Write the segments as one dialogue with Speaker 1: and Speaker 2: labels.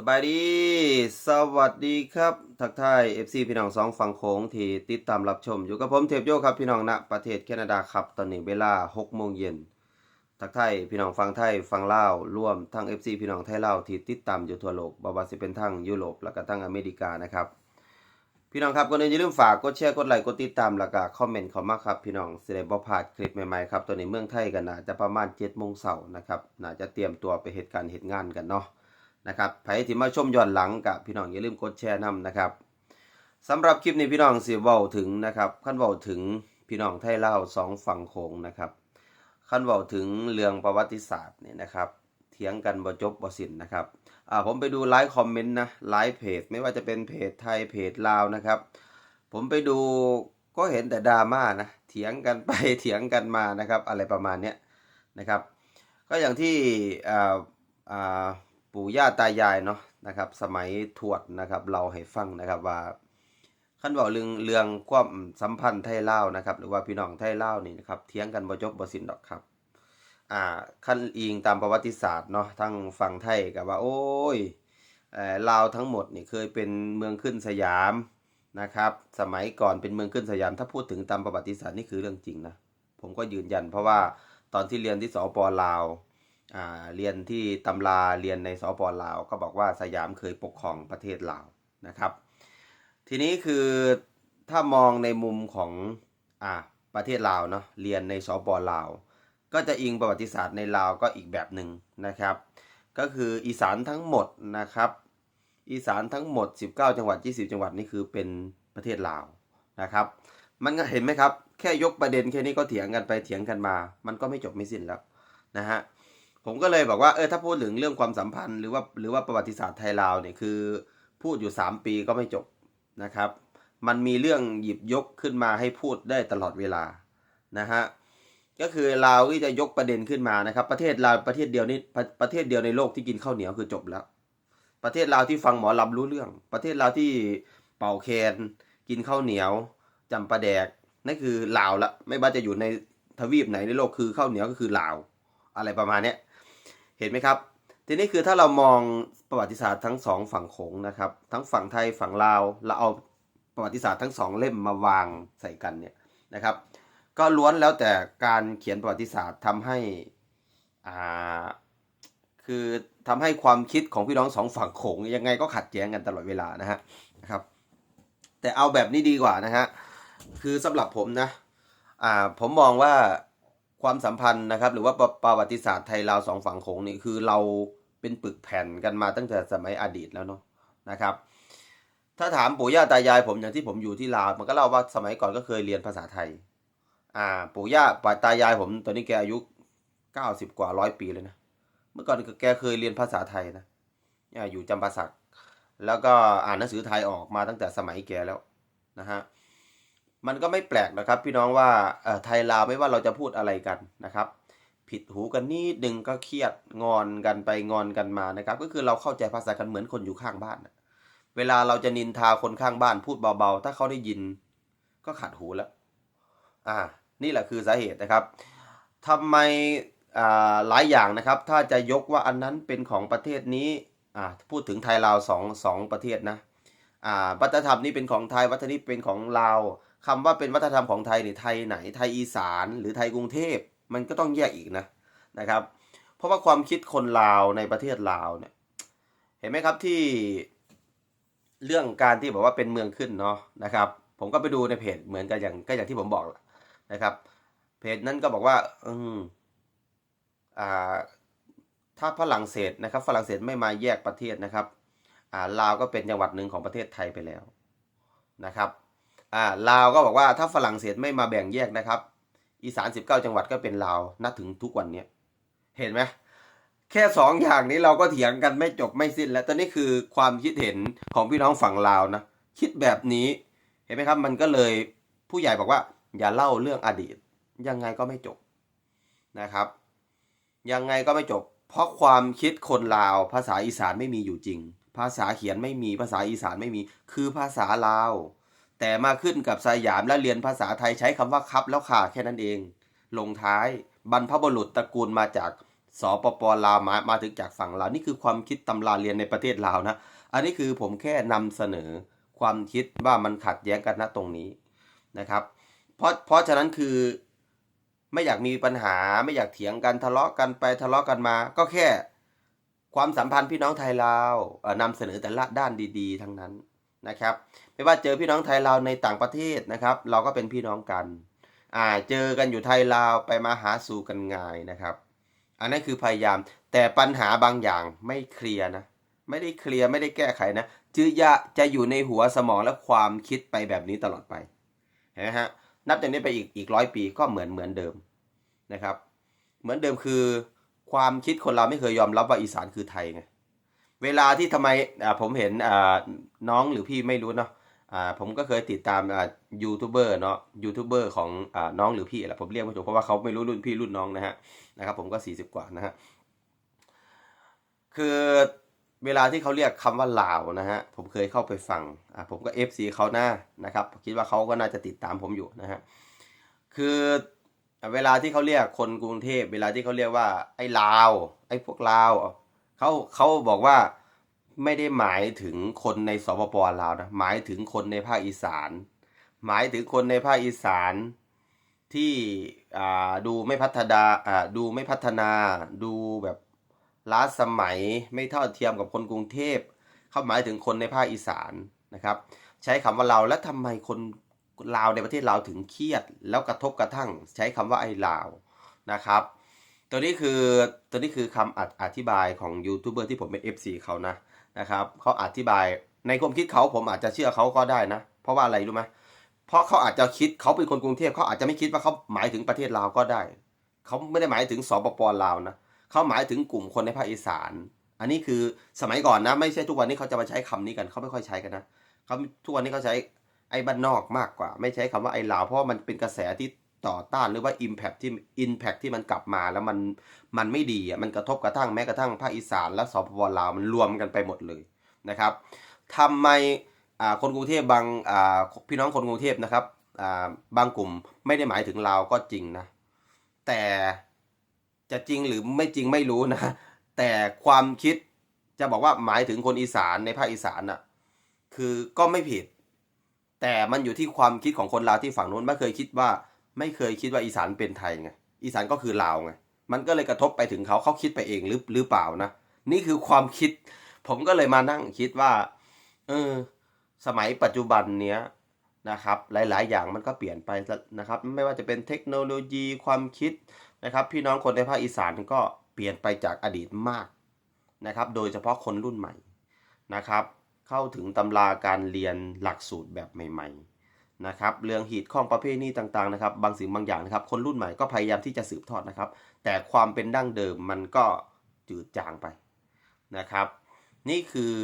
Speaker 1: สบายดี สวัสดีครับ ทักทาย FC พี่น้องสองฝั่งโขงที่ติดตามรับชม อยู่กับผมเทพโยครับพี่น้องณประเทศแคนาดาครับ ตอนนี้เวลา6โมงเย็นทักทายพี่น้องฟังไทยฟังลาวร่วมทั้ง FC พี่น้องไทยลาวที่ติดตามอยู่ทั่วโลกบ่ว่าสิเป็นทั้งยุโรปแล้วก็ทั้งอเมริกานะครับ พี่น้องครับก่อนอื่นอย่าลืมฝากกดแชร์กดไลค์กดติดตามแล้วก็คอมเมนต์เข้ามาครับพี่น้องสิได้บ่พลาดคลิปใหม่ๆครับตอนนี้เมืองไทยกันน่าจะประมาณ7โมงเช้านะครับน่าจะเตรียมตัวไปเหตุการณ์เหตุงานกันเนาะ นะครับใครที่มาชมย้อนหลังกับพี่น้องอย่าลืมกดแชร์นํนะครับสำหรับคลิปนี้พี่น้องสิเว้าถึงนะครับขั้นเว้าถึงพี่น้องไทยลาวสองฝั่งโขงนะครับขั้นเว้าถึงเรื่องประวัติศาสตร์เนี่ยนะครับเถียงกันบ่จบบ่สิ้นนะครับอ่าผมไปดูไลฟ์คอมเมนต์นะไลฟ์เพจไม่ว่าจะเป็นเพจไทยเพจลาวนะครับ ผมไปดูก็เห็นแต่ดราม่านะเถียงกันไปเถียงกันมานะครับ อะไรประมาณเนี้ยนะครับ ก็อย่างที่อ่าอ่า ปู่ย่าตายายเนาะนะครับ สมัยทวดนะครับ เราให้ฟังนะครับว่าขั้นบอกเรื่องเรื่องความสัมพันธ์ไทยลาวนะครับ หรือว่าพี่น้องไทยลาวนี่นะครับเถียงกันบ่จบบ่สิ้นดอกครับอ่าขั้นอิงตามประวัติศาสตร์เนาะทั้งฝั่งไทยกับว่า โอ้ยเออลาวทั้งหมดนี่เคยเป็นเมืองขึ้นสยามนะครับ สมัยก่อนเป็นเมืองขึ้นสยาม ถ้าพูดถึงตามประวัติศาสตร์นี่คือเรื่องจริงนะผมก็ยืนยัน เพราะว่าตอนที่เรียนที่สปลาว เรียนที่ตำราเรียนในสปลาวก็บอกว่าสยามเคยปกครองประเทศลาวนะครับ ทีนี้คือถ้ามองในมุมของอ่าประเทศลาวเนาะเรียนในสปลาว ก็จะอิงประวัติศาสตร์ในลาวก็อีกแบบหนึ่งนะครับ ก็คืออีสานทั้งหมดนะครับอีสานทั้งหมด 19 จังหวัด 20 จังหวัดนี่คือเป็นประเทศลาวนะครับ มันก็เห็นไหมครับ แค่ยกประเด็นแค่นี้ก็เถียงกันไปเถียงกันมา มันก็ไม่จบไม่สิ้นแล้วนะฮะ ผมก็เลยบอกว่าเออถ้าพูดถึงเรื่องความสัมพันธ์หรือว่าหรือว่าประวัติศาสตร์ไทยลาวเนี่ยคือพูดอยู่ 3 ปีก็ไม่จบนะครับ มันมีเรื่องหยิบยกขึ้นมาให้พูดได้ตลอดเวลานะฮะก็คือลาวที่จะยกประเด็นขึ้นมานะครับ ประเทศลาวประเทศเดียวนี่ประประเทศเดียวในโลกที่กินข้าวเหนียวคือจบแล้ว ประเทศลาวที่ฟังหมอลำรู้เรื่อง ประเทศลาวที่เป่าแคนกินข้าวเหนียวจำปาแดกนั่นคือลาวละไม่ว่าจะอยู่ในทวีปไหนในโลกคือข้าวเหนียวก็คือลาว อะไรประมาณเนี้ย เห็นไหมครับ ทีนี้คือถ้าเรามองประวัติศาสตร์ทั้งสองฝั่งโขงนะครับ ทั้งฝั่งไทยฝั่งลาวเราเอาประวัติศาสตร์ทั้งสองเล่มมาวางใส่กันเนี่ยนะครับ ก็ล้วนแล้วแต่การเขียนประวัติศาสตร์ทำให้อ่าคือทำให้ความคิดของพี่น้องสองฝั่งโขงยังไงก็ขัดแย้งกันตลอดเวลานะฮะนะครับ แต่เอาแบบนี้ดีกว่านะฮะคือสำหรับผมนะอ่าผมมองว่า ความสัมพันธ์นะครับ หรือว่าประวัติศาสตร์ไทยลาวสองฝั่งโขงนี่คือเราเป็นปึกแผ่นกันมาตั้งแต่สมัยอดีตแล้วเนาะนะครับ ถ้าถามปู่ย่าตายายผมอย่างที่ผมอยู่ที่ลาวมันก็เล่าว่าสมัยก่อนก็เคยเรียนภาษาไทย อ่าปู่ย่าป่าตายายผมตอนนี้แกอายุเก้าสิบกว่าร้อยปีเลยนะเมื่อก่อนแกเคยเรียนภาษาไทยนะอ่าอยู่จำปาสักแล้วก็อ่านหนังสือไทยออกมาตั้งแต่สมัยแกแล้วนะฮะ มันก็ไม่แปลกนะครับ พี่น้องว่าไทยลาวไม่ว่าเราจะพูดอะไรกันนะครับ ผิดหูกันนิดนึงก็เครียดงอนกันไปงอนกันมานะครับ ก็คือเราเข้าใจภาษากันเหมือนคนอยู่ข้างบ้านเวลาเราจะนินทาคนข้างบ้านพูดเบาๆ ถ้าเขาได้ยินก็ขัดหูแล้วอ่านี่แหละคือสาเหตุนะครับทำไมอ่าหลายอย่างนะครับ ถ้าจะยกว่าอันนั้นเป็นของประเทศนี้อ่าพูดถึงไทยลาวสองสองประเทศนะอ่าวัฒนธรรมนี้เป็นของไทยวัฒนธรรมเป็นของลาว คำว่าเป็นวัฒนธรรมของไทยนี่ไทยไหนไทยอีสาน หรือไทยกรุงเทพมันก็ต้องแยกอีกนะนะครับ เพราะว่าความคิดคนลาวในประเทศลาวเนี่ยเห็นไหมครับที่เรื่องการที่บอกว่าเป็นเมืองขึ้นเนาะนะครับ ผมก็ไปดูในเพจเหมือนกันอย่างก็อย่างที่ผมบอกนะครับ เพจนั้นก็บอกว่าอืมอ่าถ้าฝรั่งเศสนะครับ ฝรั่งเศสไม่มาแยกประเทศนะครับอ่าลาวก็เป็นจังหวัดหนึ่งของประเทศไทยไปแล้วนะครับ อ่าลาวก็บอกว่าถ้าฝรั่งเศสไม่มาแบ่งแยกนะครับ อีสาน 19 จังหวัดก็เป็นลาวนับถึงทุกวันเนี้ยเห็นไหมแค่สองอย่างนี้เราก็เถียงกันไม่จบไม่สิ้นแล้วตอนนี้คือความคิดเห็นของพี่น้องฝั่งลาวนะคิดแบบนี้เห็นไหมครับมันก็เลยผู้ใหญ่บอกว่า อย่าเล่าเรื่องอดีต ยังไงก็ไม่จบนะครับ ยังไงก็ไม่จบ เพราะความคิดคนลาว ภาษาอีสานไม่มีอยู่จริง ภาษาเขียนไม่มีภาษาอีสานไม่มี คือภาษาลาว แต่มาขึ้นกับสยามและเรียนภาษาไทยใช้คำว่าครับแล้วค่ะแค่นั้นเอง ลงท้ายบรรพบุรุษตระกูลมาจากสปปลาวมามาถึงจากฝั่งลาวนี่คือความคิดตำราเรียนในประเทศลาวนะ อันนี้คือผมแค่นำเสนอความคิดว่ามันขัดแย้งกันณตรงนี้นะครับ เพราะเพราะฉะนั้นคือไม่อยากมีปัญหาไม่อยากเถียงกันทะเลาะกันไปทะเลาะกันมา ก็แค่ความสัมพันธ์พี่น้องไทยลาวนำเสนอแต่ละด้านดี ๆ ทั้งนั้นนะครับ ไม่ว่าเจอพี่น้องไทยลาวในต่างประเทศนะครับ เราก็เป็นพี่น้องกันอ่าเจอกันอยู่ไทยลาวไปมาหาสู่กันง่ายนะครับ อันนั้นคือพยายาม แต่ปัญหาบางอย่างไม่เคลียร์นะไม่ได้เคลียร์ไม่ได้แก้ไขนะจือจะจะอยู่ในหัวสมองและความคิดไปแบบนี้ตลอดไปเห็นไหมฮะนับจากนี้ไปอีกอีกร้อยปีก็เหมือนเหมือนเดิมนะครับ เหมือนเดิมคือความคิดคนเราไม่เคยยอมรับว่าอีสานคือไทยไงเวลาที่ทำไมอ่าผมเห็นอ่าน้องหรือพี่ไม่รู้เนาะ อ่าผมก็เคยติดตามอ่ายูทูบเบอร์เนาะยูทูบเบอร์ของอ่าน้องหรือพี่แหละผมเรียกไม่ถูกเพราะว่าเขาไม่รู้รุ่นพี่รุ่นน้องนะฮะนะครับผมก็ 40 กว่านะฮะคือเวลาที่เขาเรียกคำว่าลาวนะฮะผมเคยเข้าไปฟังอ่าผมก็ FC เขาหน้านะครับคิดว่าเขาก็น่าจะติดตามผมอยู่นะฮะคือเวลาที่เขาเรียกคนกรุงเทพเวลาที่เขาเรียกว่าไอ้ลาว ไอ้พวกลาวเขาเขาบอกว่า ไม่ได้หมายถึงคนในสปปลาวนะหมายถึงคนในภาคอีสาน หมายถึงคนในภาคอีสานที่ดูไม่พัฒนาดูไม่พัฒนาดูแบบล้าสมัยไม่เท่าเทียมกับคนกรุงเทพเขาหมายถึงคนในภาคอีสานนะครับ ใช้คำว่าเราแล้วทำไมคนลาวในประเทศลาวถึงเครียด แล้วกระทบกระทั่ง ใช้คำว่าไอ้ลาวนะครับ ตัวนี้คือตัวนี้คือคำออธิบายของยูทูบเบอร์ที่ผมเป็น FC เขานะ นะครับเขาอธิบายในความคิดเขาผมอาจจะเชื่อเขาก็ได้นะ เพราะว่าอะไรรู้ไหมเพราะเขาอาจจะคิดเขาเป็นคนกรุงเทพเขาอาจจะไม่คิดว่าเขาหมายถึงประเทศลาวก็ได้เขาไม่ได้หมายถึงสปปลาวนะเขาหมายถึงกลุ่มคนในภาคอีสาน อันนี้คือสมัยก่อนนะ ไม่ใช่ทุกวันนี้เขาจะมาใช้คำนี้กันเขาไม่ค่อยใช้กันนะเขาทุกวันนี้เขาใช้ไอ้บ้านนอกมากกว่า ไม่ใช้คำว่าไอ้ลาวเพราะมันเป็นกระแสที่ ต่อต้านหรือว่า Impact ที่ Impact ที่มันกลับมาแล้วมันมันไม่ดีอะมันกระทบกระทั่งแม้กระทั่งภาคอีสานและสปปลาวมันรวมกันไปหมดเลยนะครับทำไมคนกรุงเทพบางพี่น้องคนกรุงเทพนะครับบางกลุ่มไม่ได้หมายถึงลาวก็จริงนะแต่จะจริงหรือไม่จริงไม่รู้นะ แต่ความคิดจะบอกว่าหมายถึงคนอีสานในภาคอีสานน่ะคือก็ไม่ผิด แต่มันอยู่ที่ความคิดของคนลาวที่ฝั่งนู้นไม่เคยคิดว่า ไม่เคยคิดว่าอีสานเป็นไทยไงอีสานก็คือลาวไงมันก็เลยกระทบไปถึงเขาเขาคิดไปเองหรือหรือเปล่านะนี่คือความคิด ผมก็เลยมานั่งคิดว่าเออสมัยปัจจุบันเนี้ยนะครับหลาย ๆ อย่างมันก็เปลี่ยนไปนะครับไม่ว่าจะเป็นเทคโนโลยีความคิดนะครับ พี่น้องคนในภาคอีสานก็เปลี่ยนไปจากอดีตมากนะครับ โดยเฉพาะคนรุ่นใหม่นะครับ เข้าถึงตำราการเรียนหลักสูตรแบบใหม่ ๆ นะครับเรื่องหีดข้องประเภทนี้ต่างๆนะครับ บางสิ่งบางอย่างนะครับ คนรุ่นใหม่ก็พยายามที่จะสืบทอดนะครับ แต่ความเป็นดั้งเดิมมันก็จืดจางไปนะครับ นี่คือ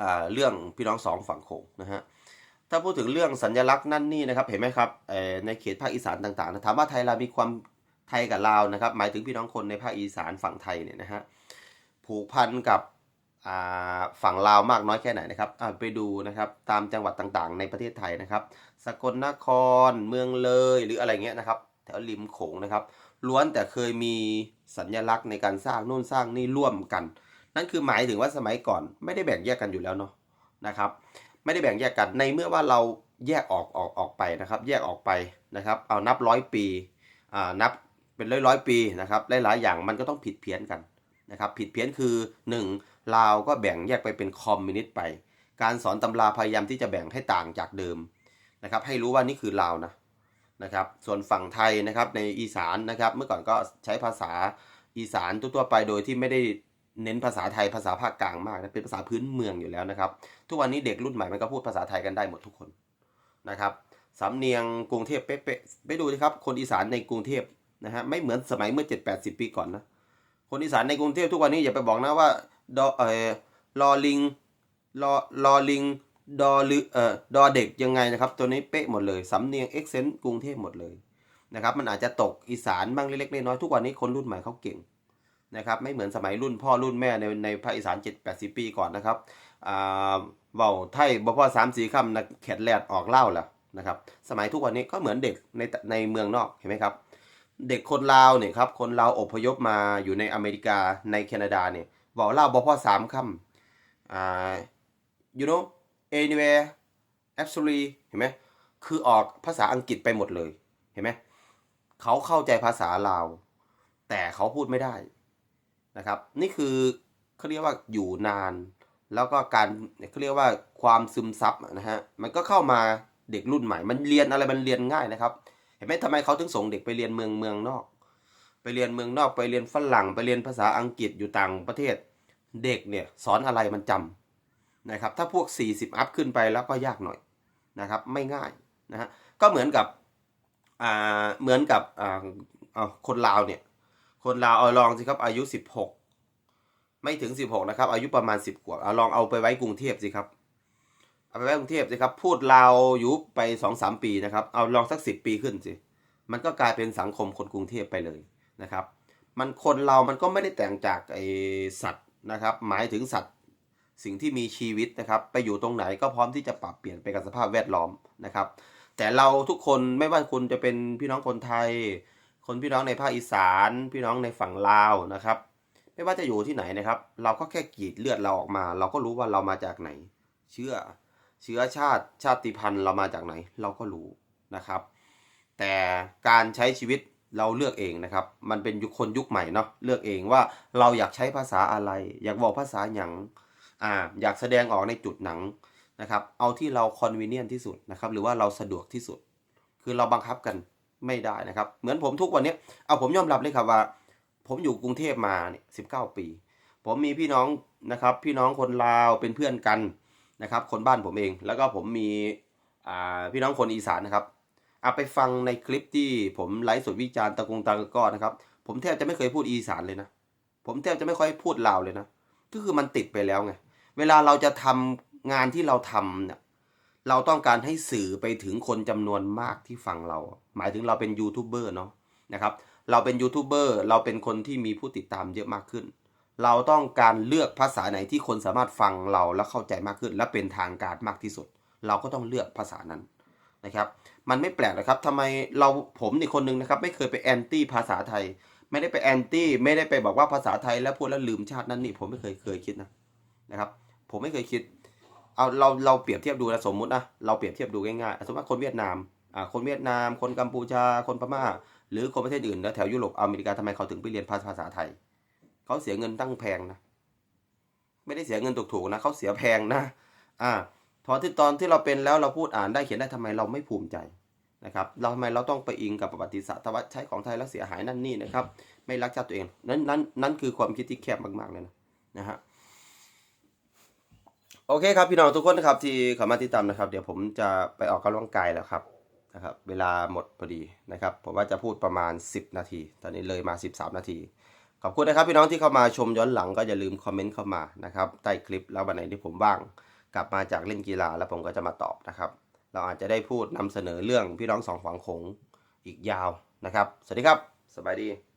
Speaker 1: อเรื่องพี่น้องสองฝั่งโขงนะฮะถ้าพูดถึงเรื่องสัญลักษณ์นั่นนี่นะครับเห็นไหมครับในเขตภาคอีสานต่างๆนะถามว่าไทยเรามีความไทยกับลาวนะครับ หมายถึงพี่น้องคนในภาคอีสานฝั่งไทยเนี่ยนะฮะผูกพันกับ ฝั่งลาวมากน้อยแค่ไหนนะครับอ่าไปดูนะครับตามจังหวัดต่างๆ ในประเทศไทยนะครับ สกลนครเมืองเลยหรืออะไรเงี้ยนะครับแถวริมโขงนะครับ ล้วนแต่เคยมีสัญลักษณ์ในการสร้างนู่นสร้างนี่ร่วมกัน นั่นคือหมายถึงว่าสมัยก่อนไม่ได้แบ่งแยกกันอยู่แล้วเนาะนะครับ ไม่ได้แบ่งแยกกันในเมื่อว่าเราแยกออกออกออกไปนะครับ แยกออกไปนะครับ เอานับร้อยปีอ่านับเป็นร้อยร้อยปีนะครับหลายๆอย่างมันก็ต้องผิดเพี้ยนกันนะครับ ผิดเพี้ยนคือ 1. ลาวก็แบ่งแยกไปเป็นคอมมิวนิสต์ไป การสอนตำราพยายามที่จะแบ่งให้ต่างจากเดิมนะครับให้รู้ว่านี่คือลาวนะนะครับส่วนฝั่งไทยนะครับในอีสานนะครับเมื่อก่อนก็ใช้ภาษาอีสานทั่วไปโดยที่ไม่ได้เน้นภาษาไทยภาษาภาคกลางมากนะเป็นภาษาพื้นเมืองอยู่แล้วนะครับ ทุกวันนี้เด็กรุ่นใหม่มันก็พูดภาษาไทยกันได้หมดทุกคนนะครับสำเนียงกรุงเทพเป๊ะๆไปดูสิครับคนอีสานในกรุงเทพนะฮะไม่เหมือนสมัยเมื่อ 7 8 0 ปีก่อนนะคนอีสานในกรุงเทพทุกวันนี้อย่าไปบอกนะว่า ดอเออลอลิงลอลอลิงดอลือเอ่อดอเด็กยังไงนะครับ ตัวนี้เป๊ะหมดเลยสำเนียงเอ็กเซนต์กรุงเทพหมดเลยนะครับ มันอาจจะตกอีสานบ้างเล็กๆน้อยๆทุกวันนี้คนรุ่นใหม่เขาเก่งนะครับ ไม่เหมือนสมัยรุ่นพ่อรุ่นแม่ในในภาคอีสาน7 80ปีก่อนนะครับอ่าเว้าไทยบ่พ่อสามสี่คำนะแขดแลดออกเล่าแล้วนะครับ สมัยทุกวันนี้ก็เหมือนเด็กในในเมืองนอกเห็นไหมครับ เด็กคนลาวเนี่ยครับคนลาวอพยพมาอยู่ในอเมริกาในแคนาดาเนี่ย บอกลาบอกพ่อสามคำอ่า you know anywhere absolutely เห็นไหมคือออกภาษาอังกฤษไปหมดเลย เห็นไหมเขาเข้าใจภาษาลาว แต่เขาพูดไม่ได้นะครับ นี่คือเขาเรียกว่าอยู่นาน แล้วก็การเขาเรียกว่าความซึมซับนะฮะ มันก็เข้ามาเด็กรุ่นใหม่ มันเรียนอะไรมันเรียนง่ายนะครับ เห็นไหมทำไมเขาถึงส่งเด็กไปเรียนเมืองเมืองนอก ไปเรียนเมืองนอก ไปเรียนฝรั่ง ไปเรียนภาษาอังกฤษอยู่ต่างประเทศ เด็กเนี่ยสอนอะไรมันจำนะครับถ้าพวก 40 อัพขึ้นไปแล้วก็ยากหน่อยนะครับไม่ง่ายนะฮะก็เหมือนกับอ่าเหมือนกับอ่าเอาคนลาวเนี่ยคนลาวเอาลองสิครับอายุ 16 ไม่ถึง 16นะครับอายุประมาณ 10 กว่าเอาลองเอาไปไว้กรุงเทพสิครับเอาไปไว้กรุงเทพสิครับพูดลาวอยู่ไปสองสามปีนะครับเอาลองสักสิปีขึ้นสิมันก็กลายเป็นสังคมคนกรุงเทพไปเลยนะครับ มันคนเรามันก็ไม่ได้แต่งจากไอสัตว์ นะครับ หมายถึงสัตว์สิ่งที่มีชีวิตนะครับ ไปอยู่ตรงไหนก็พร้อมที่จะปรับเปลี่ยนไปกับสภาพแวดล้อมนะครับ แต่เราทุกคนไม่ว่าคุณจะเป็นพี่น้องคนไทย คนพี่น้องในภาคอีสาน พี่น้องในฝั่งลาวนะครับ ไม่ว่าจะอยู่ที่ไหนนะครับ เราก็แค่กรีดเลือดเราออกมา เราก็รู้ว่าเรามาจากไหน เชื่อเชื้อชาติชาติพันธุ์เรามาจากไหน เราก็รู้นะครับ แต่การใช้ชีวิต เราเลือกเองนะครับ มันเป็นยุคคนยุคใหม่เนาะเลือกเองว่าเราอยากใช้ภาษาอะไร อยากบอกภาษาหยังอ่าอยากแสดงออกในจุดหนังนะครับเอาที่เราคอนเวเนียนที่สุดนะครับหรือว่าเราสะดวกที่สุด คือเราบังคับกันไม่ได้นะครับ เหมือนผมทุกวันนี้เอาผมยอมรับเลยครับว่า ผมอยู่กรุงเทพมาเนี่ยสิบเก้าปี ผมมีพี่น้องนะครับ พี่น้องคนลาวเป็นเพื่อนกันนะครับ คนบ้านผมเอง แล้วก็ผมมีพี่น้องคนอีสานนะครับ เอาไปฟังในคลิปที่ผมไลฟ์สดวิจารณ์ตะกงตะกก้อนะครับ ผมแทบจะไม่เคยพูดอีสานเลยนะ ผมแทบจะไม่ค่อยพูดลาวเลยนะ ก็คือมันติดไปแล้วไง เวลาเราจะทำงานที่เราทำเนี่ย เราต้องการให้สื่อไปถึงคนจำนวนมากที่ฟังเรา หมายถึงเราเป็นยูทูบเบอร์เนาะนะครับ เราเป็นยูทูบเบอร์ เราเป็นคนที่มีผู้ติดตามเยอะมากขึ้น เราต้องการเลือกภาษาไหนที่คนสามารถฟังเราและเข้าใจมากขึ้น และเป็นทางการมากที่สุด เราก็ต้องเลือกภาษานั้น นะครับ มันไม่แปลกนะครับทำไมเราผมนี่คนหนึงนะครับ ไม่เคยไปแอนตี้ภาษาไทย ไม่ได้ไปแอนตี้ไม่ได้ไปบอกว่าภาษาไทยแล้วพูดแล้วลืมชาตินั้นนี่ผมไม่เคยเคยคิดนะนะครับ ผมไม่เคยคิดเอาเราเราเปรียบเทียบดูนะสมมุตินะเราเปรียบเทียบดูง่ายๆสมมติว่าคนเวียดนามอ่าคนเวียดนาม คนกัมพูชา คนพม่า หรือคนประเทศอื่นแล้วแถวยุโรปอเมริกาทำไมเขาถึงไปเรียนภาษาไทยเขาเสียเงินตั้งแพงนะไม่ได้เสียเงินถูกๆนะเขาเสียแพงนะอ่า พอที่ตอนที่เราเป็นแล้วเราพูดอ่านได้เขียนได้ทำไมเราไม่ภูมิใจนะครับ เราทำไมเราต้องไปอิงกับประวัติศาสตร์ว่าใช้ของไทยแล้วเสียหายนั่นนี่นะครับ ไม่รักชาติตัวเอง นั้นนั้นนั่นคือความคิดที่แคบมากๆเลยนะนะฮะโอเคครับพี่น้องทุกคนนะครับที่เข้ามาติดตามนะครับ เดี๋ยวผมจะไปออกกำลังกายแล้วครับนะครับ เวลาหมดพอดีนะครับ ผมว่าจะพูดประมาณ 10 นาที ตอนนี้เลยมา 13 นาทีขอบคุณนะครับพี่น้องที่เข้ามาชมย้อนหลังก็อย่าลืมคอมเมนต์เข้ามานะครับใต้คลิปแล้ววันไหนที่ผมว่าง กลับมาจากเล่นกีฬาแล้วผมก็จะมาตอบนะครับ เราอาจจะได้พูดนำเสนอเรื่องพี่น้องสองฝั่งคงอีกยาวนะครับ สวัสดีครับ สบายดี